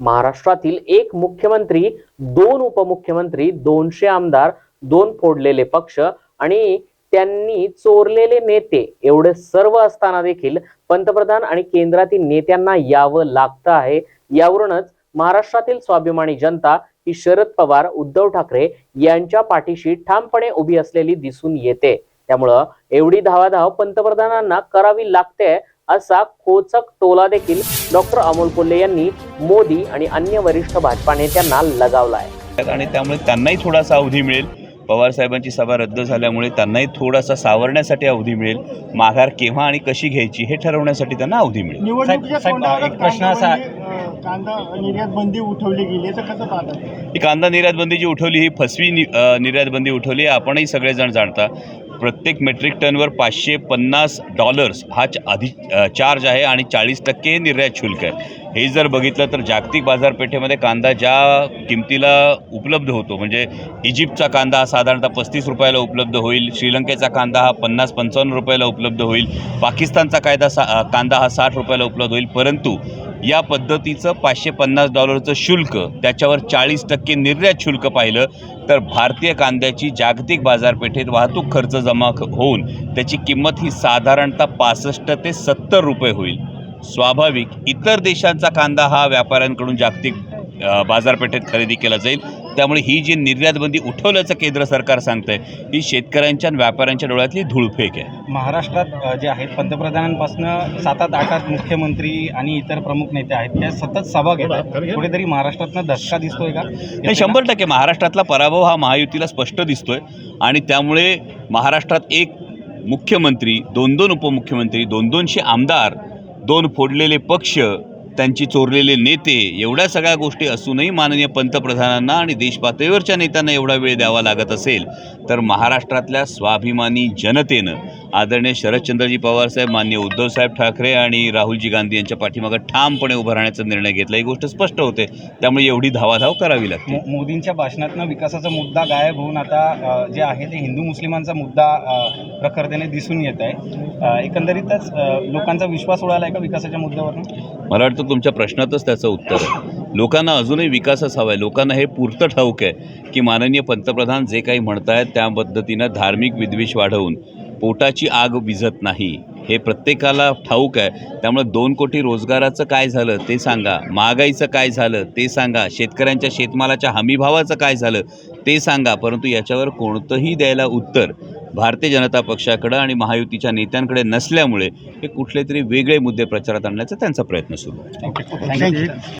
महाराष्ट्रातील एक मुख्यमंत्री दोन उपमुख्यमंत्री दोनशे आमदार दोन फोडलेले पक्ष आणि त्यांनी चोरलेले नेते एवढे सर्व असताना देखील पंतप्रधान आणि केंद्रातील नेत्यांना यावं लागतं आहे. यावरूनच महाराष्ट्रातील स्वाभिमानी जनता ही शरद पवार उद्धव ठाकरे यांच्या पाठीशी ठामपणे उभी असलेली दिसून येते. त्यामुळं एवढी धावाधाव पंतप्रधानांना करावी लागते असा खोचक टोला देखील डॉक्टर अमोल कोल्हे यांनी मोदी आणि अन्य वरिष्ठ भाजपा नेत्यांना लगावला आहे आणि त्यामुळे त्यांनाही थोडासा अवधी मिळेल. पवारसाहेबांची सभा रद्द झाल्यामुळे त्यांनाही थोडासा सावरण्यासाठी अवधी मिळेल. माघार केव्हा आणि कशी घ्यायची हे ठरवण्यासाठी त्यांना अवधी मिळेल. एक प्रश्न असा- कांदा अं, कांदा निर्यात बंदी उठवली गेली तर कसं पाहतात? ही कांदा निर्यात बंदी जी उठवली ही फसवी निर्यात बंदी उठवली आपणही सगळेजण जाणता. प्रत्येक मेट्रिक टनवर पाचशे पन्नास डॉलर्स हा च- आधी चार्ज आहे आणि चाळीस टक्के निर्यात शुल्क आहे. हे जर बघितलं तर जागतिक बाजारपेठेमध्ये कांदा ज्या किमतीला उपलब्ध होतो म्हणजे इजिप्तचा कांदा हा साधारणतः पस्तीस रुपयाला उपलब्ध होईल श्रीलंकेचा कांदा हा पन्नास पंचावन्न रुपयाला उपलब्ध होईल पाकिस्तानचा कायदा सा कांदा हा साठ रुपयाला उपलब्ध होईल परंतु या पद्धतीचं पाचशे पन्नास डॉलरचं शुल्क त्याच्यावर चाळीस टक्के निर्यात शुल्क पाहिलं तर भारतीय कांद्याची जागतिक बाजारपेठेत वाहतूक खर्च जमा होऊन त्याची किंमत ही साधारणतः पासष्ट ते सत्तर रुपये होईल. स्वाभाविक इतर देशांचा कांदा हा व्यापाऱ्यांकडून जागतिक बाजारपेठेत खरेदी केला जाईल. त्यामुळे ही जी निर्यात बंदी उठवल्याचं केंद्र सरकार सांगतंय ही शेतकऱ्यांच्या आणि व्यापाऱ्यांच्या डोळ्यातली धूळफेक आहे. महाराष्ट्रात जे आहेत पंतप्रधानांपासून सात आठ आठ आठ मुख्यमंत्री आणि इतर प्रमुख नेते आहेत त्या सतत सभा घेत आहेत. कुठेतरी महाराष्ट्रातनं धक्का दिसतोय का? नाही शंभर टक्के. महाराष्ट्रातला पराभव हा महायुतीला स्पष्ट दिसतोय. आणि त्यामुळे महाराष्ट्रात एक मुख्यमंत्री दोन दोन उपमुख्यमंत्री दोन दोनशे आमदार दोन फोडलेले पक्ष त्यांची चोरलेले नेते एवढ्या सगळ्या गोष्टी असूनही माननीय पंतप्रधानांना आणि देशपातळीवरच्या नेत्यांना एवढा वेळ द्यावा लागत असेल तर महाराष्ट्रातल्या स्वाभिमानी जनतेनं आदरणीय शरदचंद्रजी पवारसाहेब मान्य उद्धवसाहेब ठाकरे आणि राहुलजी गांधी यांच्या पाठीमागं ठामपणे उभं राहण्याचा निर्णय घेतला. ही गोष्ट स्पष्ट होते. त्यामुळे एवढी धावाधाव करावी लागते. मोदींच्या भाषणातनं विकासाचा मुद्दा गायब होऊन आता जे आहे ते हिंदू मुस्लिमांचा मुद्दा प्रखरतेने दिसून येत आहे. एकंदरीतच लोकांचा विश्वास उडाला आहे का विकासाच्या मुद्द्यावरून? मला वाटतं तुमच्या प्रश्नातच त्याचं उत्तर आहे. लोकांना अजूनही विकासच हवा आहे लोकांना हे पुरतं ठाऊक आहे की माननीय पंतप्रधान जे काही म्हणतायत त्या पद्धतीनं धार्मिक विद्वेष वाढवून पोटाची आग विझत नाही. हे प्रत्येकाला ठाऊक आहे. त्यामुळे दोन कोटी रोजगाराचं काय झालं ते सांगा. महागाईचं काय झालं ते सांगा. शेतकऱ्यांच्या शेतमालाच्या हमीभावाचं काय झालं ते सांगा. परंतु याच्यावर कोणतंही द्यायला उत्तर भारतीय जनता पक्षाकडं आणि महायुतीच्या नेत्यांकडे नसल्यामुळे हे कुठले तरी वेगळे मुद्दे प्रचारात आणण्याचा त्यांचा प्रयत्न सुरू आहे.